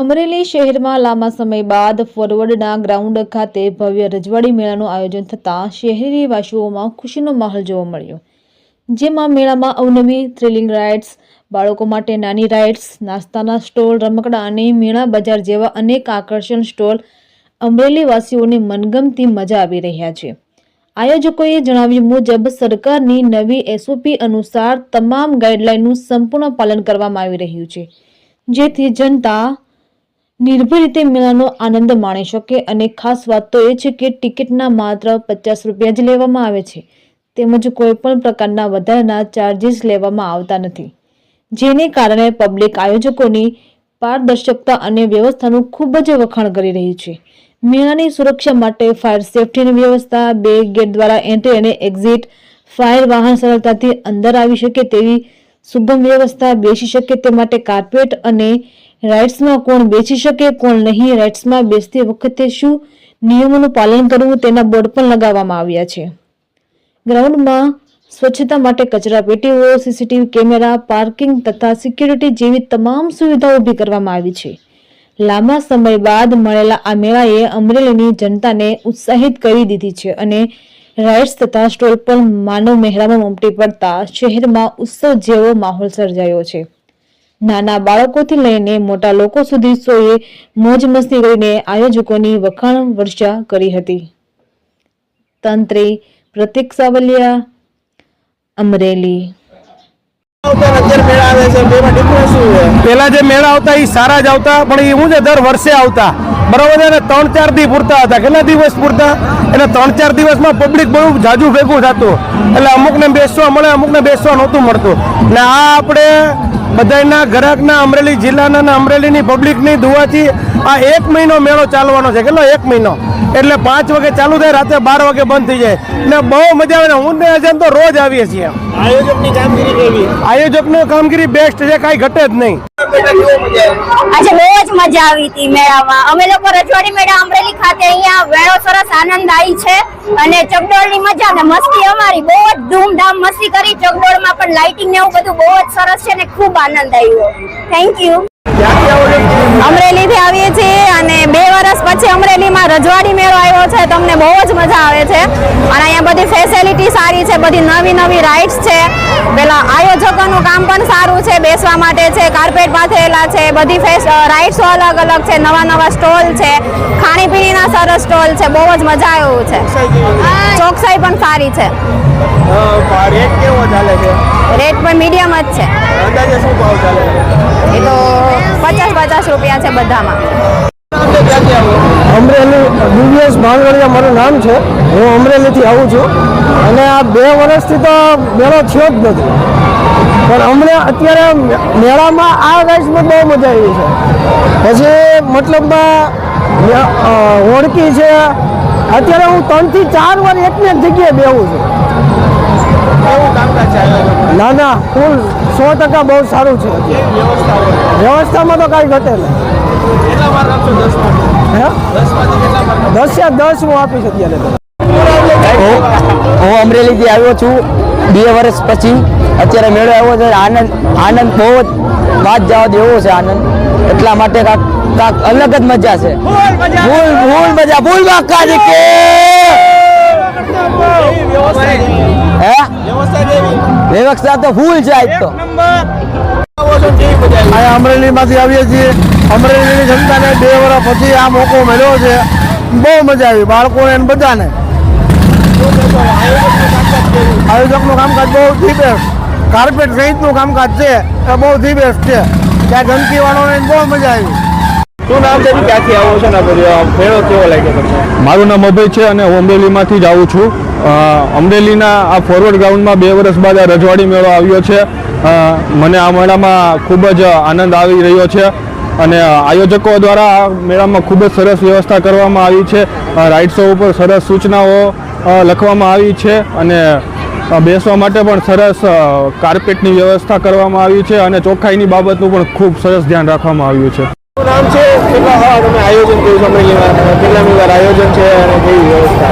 અમરેલી શહેરમાં લાંબા સમય બાદ ફોરવર્ડના ગ્રાઉન્ડ ખાતે ભવ્ય રજવાડી મેળાનું આયોજન થતાં શહેરીવાસીઓમાં ખુશીનો માહોલ જોવા મળ્યો. જેમાં મેળામાં અવનવી થ્રિલિંગ રાઇડ્સ, બાળકો માટે નાની રાઇડ્સ, નાસ્તાના સ્ટોલ, રમકડા અને મેળા બજાર જેવા અનેક આકર્ષણ સ્ટોલ અમરેલીવાસીઓને મનગમતી મજા આવી રહ્યા છે. આયોજકોએ જણાવ્યું મુજબ, સરકારની નવી એસઓપી અનુસાર તમામ ગાઈડલાઇનનું સંપૂર્ણ પાલન કરવામાં આવી રહ્યું છે. જેથી જનતા નિર્ભય રીતે મેળાનો આનંદ માણી શકે. અને ખાસ વાત તો એ છે કે ટિકિટના માત્ર પચાસ રૂપિયા જ લેવામાં આવે છે. તેમજ કોઈ પણ પ્રકારના વધારાના ચાર્જીસ લેવામાં આવતા નથી. જેને કારણે પબ્લિક આયોજકોની પારદર્શકતા અને વ્યવસ્થાનું ખૂબ જ વખાણ કરી રહી છે. મેળાની સુરક્ષા માટે ફાયર સેફટીની વ્યવસ્થા, બે ગેટ દ્વારા એન્ટ્રી અને એક્ઝિટ ફાયર વાહન સરળતાથી અંદર આવી શકે તેવી સુગમ વ્યવસ્થા બેસી શકે તે માટે કાર્પેટ અને રાઇડ્સમાં કોણ બેસી શકે, કોણ નહીં, રાઇટ્સમાં બેસતી વખતે શું નિયમોનું પાલન કરવું તેના બોર્ડ પણ લગાવવામાં આવ્યા છે. ગ્રાઉન્ડમાં સ્વચ્છતા માટે કચરા પેટીઓ, સીસીટીવી કેમેરા, પાર્કિંગ તથા સિક્યુરિટી જેવી તમામ સુવિધાઓ ઊભી કરવામાં આવી છે. લાંબા સમય બાદ મળેલા આ મેળાએ અમરેલીની જનતાને ઉત્સાહિત કરી દીધી છે અને રાઇડ્સ તથા સ્ટોલ પણ માનવ મહેરામાં ઉમટી પડતા શહેરમાં ઉત્સવ જેવો માહોલ સર્જાયો છે. નાના બાળકોથી લઈને મોટા લોકો સુધી સૌએ મોજ મસ્તી કરીને આયોજકોની વખાણ વર્ષા કરી હતી. તંત્રી પ્રતિક સાવલિયા અમરેલી? પેલા જે મેળા આવતા એ સારા જ આવતા પણ એ હું છે દર વર્ષે આવતા. બરોબર અને ત્રણ ચાર દિવસ પૂરતા હતા. કેટલા દિવસ પૂરતા? એટલે ત્રણ ચાર દિવસમાં પબ્લિક બહુ જાજુ ભેગું થતું. એટલે અમુકને બેસવા મળે અમુકને બેસવા નહોતું મળતું. ને આ આપણે બધાના ગ્રાહકના અમરેલી જિલ્લાના ને અમરેલીની પબ્લિકની દુવાથી આ એક મહિનો મેળો ચાલવાનો છે. કેટલો? એક મહિનો. એટલે પાંચ વાગે ચાલુ થાય રાતે બાર વાગે બંધ થઈ જાય. ને બહુ મજા આવે ને હું ને તો રોજ આવીએ છીએ. આયોજકની કામગીરી આયોજકની કામગીરી બેસ્ટ છે કાંઈ ઘટે જ નહીં? આજે બહુ જ મજા આવી હતી મેળામાં. અમે લોકો રજવાડી મેળા અમરેલી ખાતે અહીંયા વેળો સરસ આનંદ આવી છે અને ચકડોળની મજા ને મસ્તી અમારી બહુ જ ધૂમધામ મસ્તી કરી. ચકડોળમાં પણ લાઇટિંગ ને એવું બધું બહુ જ સરસ છે ને ખૂબ આનંદ આવ્યો. Thank you? અમરેલીથી આવીએ છીએ અને બે વર્ષ પછી અમરેલીમાં રજવાડી મેળો આવ્યો છે. તમને બહુ જ મજા આવે છે. અને અહીંયા બધી ફેસિલિટી સારી છે, બધી નવી નવી રાઇડ્સ છે. પેલા આયોજકોનું કામ પણ સારું છે, બેસવા માટે છે કાર્પેટ પાથરેલા છે, બધી ફેસ રાઇડ્સો અલગ અલગ છે, નવા નવા સ્ટોલ છે, ખાણીપીણીના સરસ સ્ટોલ છે, બહુ જ મજા આવ્યું છે? ચોકસાઈ પણ સારી છે. રેટ કેવો ચાલે છે? રેટ પણ મીડિયમ જ છે. અંદાજે શું ભાવ ચાલે એ તો પચાસ પચાસ રૂપિયા છે બધામાં. અમરેલી દિવ્યેશ ભાંગડિયા મારું નામ છે. હું અમરેલીથી આવું છું. અને આ બે વર્ષથી તો મેળો થયો જ નથી. પણ અમને અત્યારે મેળામાં આ વર્ષમાં બહુ મજા આવી છે. પછી મતલબમાં ઓળખી હોડકી છે અત્યારે હું ત્રણથી ચાર વાર એકને એક જગ્યાએ બેહું છું? ના ના ફૂલ સો ટકા બહુ સારું છે. વ્યવસ્થામાં તો કાંઈ ઘટે નહીં. કેટલા માર્ક દસે દસ હું આપીશ અત્યારે તો. હું અમરેલીથી આવ્યો છું. બે વર્ષ પછી અત્યારે મેળો આવ્યો છે. આનંદ આનંદ બહુ જ વાત જવા જેવો છે આનંદ. એટલા માટે કાંક કાંક અલગ જ મજા છે. ફૂલ ફૂલ મજા. ફૂલ બાકા છે કે? હે? વ્યવસ્થા તો ફૂલ છે આજ તો. અહીંયા અમરેલીમાંથી આવીએ છીએ. અમરેલીની જનતાને બે વર્ષ પછી આ મોકો મળ્યો છે. બહુ મજા આવી બાળકોને બધાને? આયોજકનું કામકાજ આયોજકનું કામકાજ બહુ ધી બેસ્ટ કાર્પેટ સહિતનું કામકાજ છે એ બહુ ધી બેસ્ટ છે. ત્યાં ગંદકી વાળોને બહુ મજા આવી. શું નામ છે? ક્યાંથી આવો છો ને મેળો કેવો લાગ્યો તમને? મારું નામ અભય છે અને હું અમરેલીમાંથી જ આવું છું. અમરેલીના આ ફોરવર્ડ ગ્રાઉન્ડમાં બે વર્ષ બાદ આ રજવાડી મેળો આવ્યો છે. મને આ મેળામાં ખૂબ જ આનંદ આવી રહ્યો છે. અને આયોજકો દ્વારા આ મેળામાં ખૂબ જ સરસ વ્યવસ્થા કરવામાં આવી છે. રાઇડ્સો ઉપર સરસ સૂચનાઓ લખવામાં આવી છે. અને બેસવા માટે પણ સરસ કાર્પેટની વ્યવસ્થા કરવામાં આવી છે અને ચોખ્ખાઈની બાબતનું પણ ખૂબ સરસ ધ્યાન રાખવામાં આવ્યું છે. નામ આયોજન છે? અમરેલીમાં કેટલામી વાર આયોજન છે અને કેવી વ્યવસ્થા?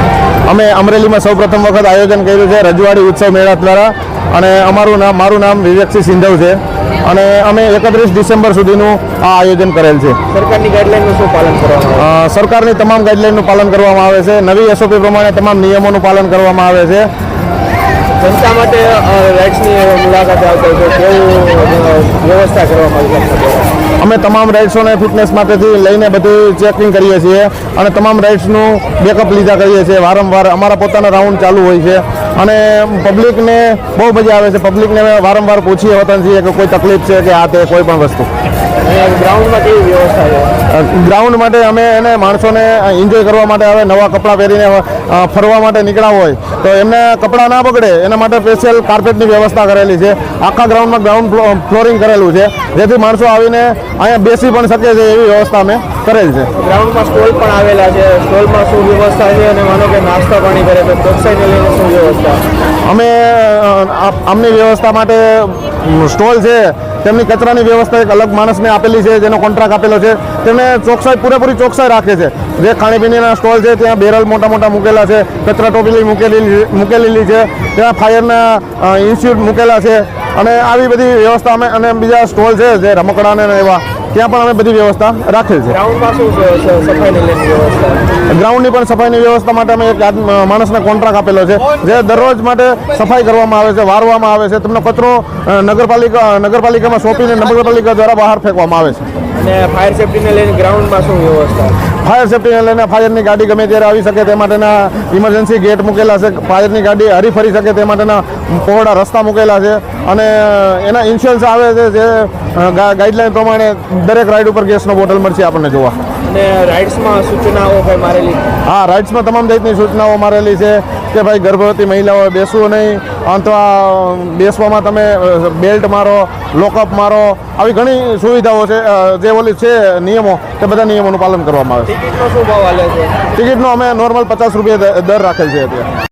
અમે અમરેલીમાં સૌ પ્રથમ વખત આયોજન કર્યું છે રજવાડી ઉત્સવ મેળા દ્વારા. અને અમારું નામ મારું નામ વિવેકસિંહ સિંધવ છે. અને અમે એકત્રીસ ડિસેમ્બર સુધીનું આ આયોજન કરેલ છે. સરકારની ગાઈડલાઈનનું શું પાલન કરવામાં આવે? સરકારની તમામ ગાઈડલાઈનનું પાલન કરવામાં આવે છે. નવી એસઓપી પ્રમાણે તમામ નિયમોનું પાલન કરવામાં આવે છે. જનતા માટે રાઇટ્સની મુલાકાત આવતા કેવું વ્યવસ્થા કરવામાં આવી છે? અમે તમામ રાઇડ્સોને ફિટનેસ માટેથી લઈને બધું ચેકિંગ કરીએ છીએ અને તમામ રાઇડ્સનું બેકઅપ લીધા કરીએ છીએ. વારંવાર અમારા પોતાના રાઉન્ડ ચાલુ હોય છે અને પબ્લિકને બહુ મજા આવે છે. પબ્લિકને વારંવાર પૂછીએ વતન છીએ કે કોઈ તકલીફ છે કે આ તે કોઈ પણ વસ્તુ. ગ્રાઉન્ડમાં કેવી વ્યવસ્થા ગ્રાઉન્ડ માટે અમે એને માણસોને એન્જોય કરવા માટે હવે નવા કપડાં પહેરીને ફરવા માટે નીકળ્યા હોય, તો એમને કપડાં ના બગડે, એના માટે સ્પેશિયલ કાર્પેટની વ્યવસ્થા કરેલી છે. આખા ગ્રાઉન્ડમાં ગ્રાઉન્ડ ફ્લોરિંગ કરેલું છે. જેથી માણસો આવીને અહીંયા બેસી પણ શકે છે એવી વ્યવસ્થા અમે કરેલ છે? ગ્રાઉન્ડમાં સ્ટોલ પણ આવેલા છે. સ્ટોલમાં શું વ્યવસ્થા છે અને માનો કે નાસ્તા પાણી કરે તો ચોકસાઈને લઈને શું વ્યવસ્થા? અમે આમની વ્યવસ્થા માટે સ્ટોલ છે. તેમની કચરાની વ્યવસ્થા એક અલગ માણસને આપેલી છે જેનો કોન્ટ્રાક્ટ આપેલો છે. તેમને ચોકસાઈ પૂરેપૂરી ચોકસાઈ રાખે છે. જે ખાણીપીણીના સ્ટોલ છે ત્યાં બેરલ મોટા મોટા મૂકેલા છે કચરા ટોપીલી મૂકેલી મૂકેલી છે. ત્યાં ફાયરના ઇન્સ્ટિટ્યૂટ મૂકેલા છે. અને આવી બધી વ્યવસ્થા અમે અને બીજા સ્ટોલ છે જે રમકડાને એવા ત્યાં પણ અમે બધી વ્યવસ્થા રાખેલ છે. ગ્રાઉન્ડની પણ સફાઈની વ્યવસ્થા માટે અમે એક માણસને કોન્ટ્રાક્ટ આપેલો છે જે દરરોજ માટે સફાઈ કરવામાં આવે છે વારવામાં આવે છે તેમનો કચરો નગરપાલિકા નગરપાલિકામાં સોંપીને નગરપાલિકા દ્વારા બહાર ફેંકવામાં આવે છે. અને ફાયર સેફટીને લઈને ગ્રાઉન્ડમાં શું વ્યવસ્થા? ફાયર સેફટીને લઈને ફાયરની ગાડી ગમે ત્યારે આવી શકે તે માટેના ઇમરજન્સી ગેટ મૂકેલા છે. ફાયરની ગાડી હરી ફરી શકે તે માટેના પહોળા રસ્તા મૂકેલા છે. અને એના ઇન્સ્યોરન્સ આવે છે જે ગાઈડલાઈન પ્રમાણે દરેક રાઈડ ઉપર ગેસનો બોટલ મળશે આપણને જોવા. અને રાઇડ્સમાં સૂચનાઓ મારેલી? હા રાઇડ્સમાં તમામ જાતની સૂચનાઓ મારેલી છે. કે ભાઈ ગર્ભવતી મહિલાઓએ બેસવું નહીં. અથવા બેસવામાં તમે બેલ્ટ મારો લોકઅપ મારો આવી ઘણી સુવિધાઓ છે જે ઓલી છે નિયમો તે બધા નિયમોનું પાલન કરવામાં આવે છે. ટિકિટનો અમે નોર્મલ પચાસ રૂપિયા દર રાખેલ છે અત્યારે.